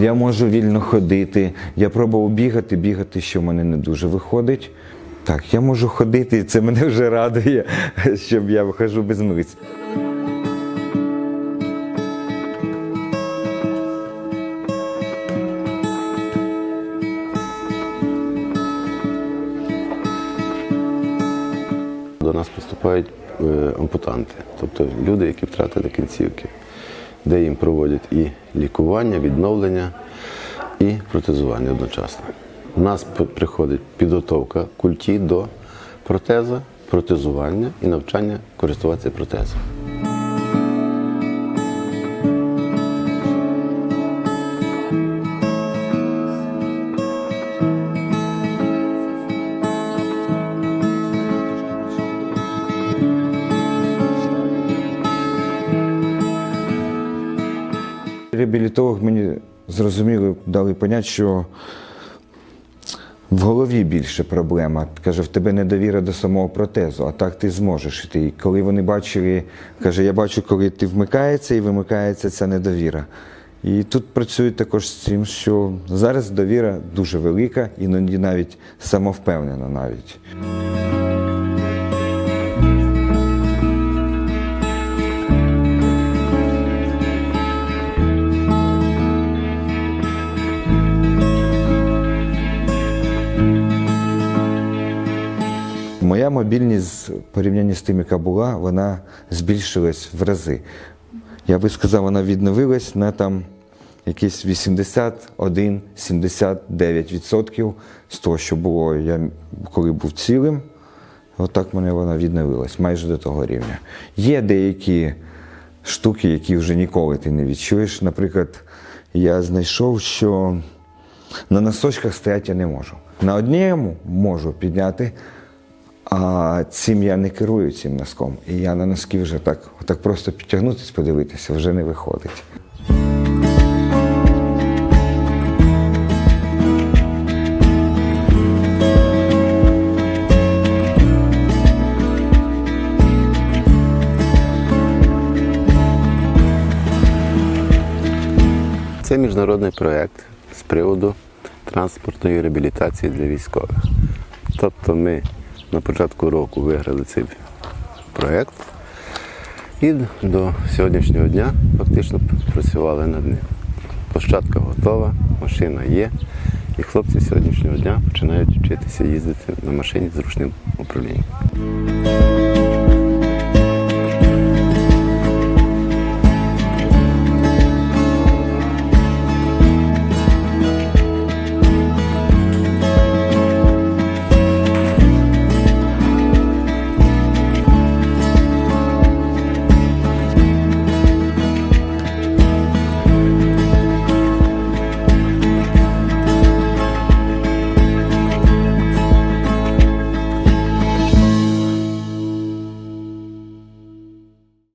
Я можу вільно ходити. Я пробував бігати, бігати, що в мене не дуже виходить. Так, я можу ходити, і це мене вже радує, щоб я вихожу без миць. До нас поступають е, ампутанти, тобто люди, які втратили кінцівки, де їм проводять і лікування, відновлення, і протезування одночасно. У нас приходить підготовка культі до протеза, протезування і навчання користуватися протезом. Реабілітолог мені зрозуміло дали поняття, що в голові більше проблема. Каже, в тебе недовіра до самого протезу, а так ти зможеш іти. І коли вони бачили, каже, я бачу, коли ти вмикається і вимикається ця недовіра. І тут працюють також з цим, що зараз довіра дуже велика, іноді навіть самовпевнена навіть. Моя мобільність в порівнянні з тим, яка була, вона збільшилась в рази. Я би сказав, вона відновилась на там якісь 81-79% з того, що було я коли був цілим. Отак в мене вона відновилась майже до того рівня. Є деякі штуки, які вже ніколи ти не відчуєш. Наприклад, я знайшов, що на носочках стояти я не можу. На одному можу підняти, а цим я не керую цим носком. І я на носки вже так, так просто підтягнутись, подивитися, вже не виходить. Це міжнародний проєкт з приводу транспортної реабілітації для військових. Тобто ми на початку року виграли цей проєкт і до сьогоднішнього дня фактично працювали над ним. Площадка готова, машина є, і хлопці з сьогоднішнього дня починають вчитися їздити на машині з ручним управлінням.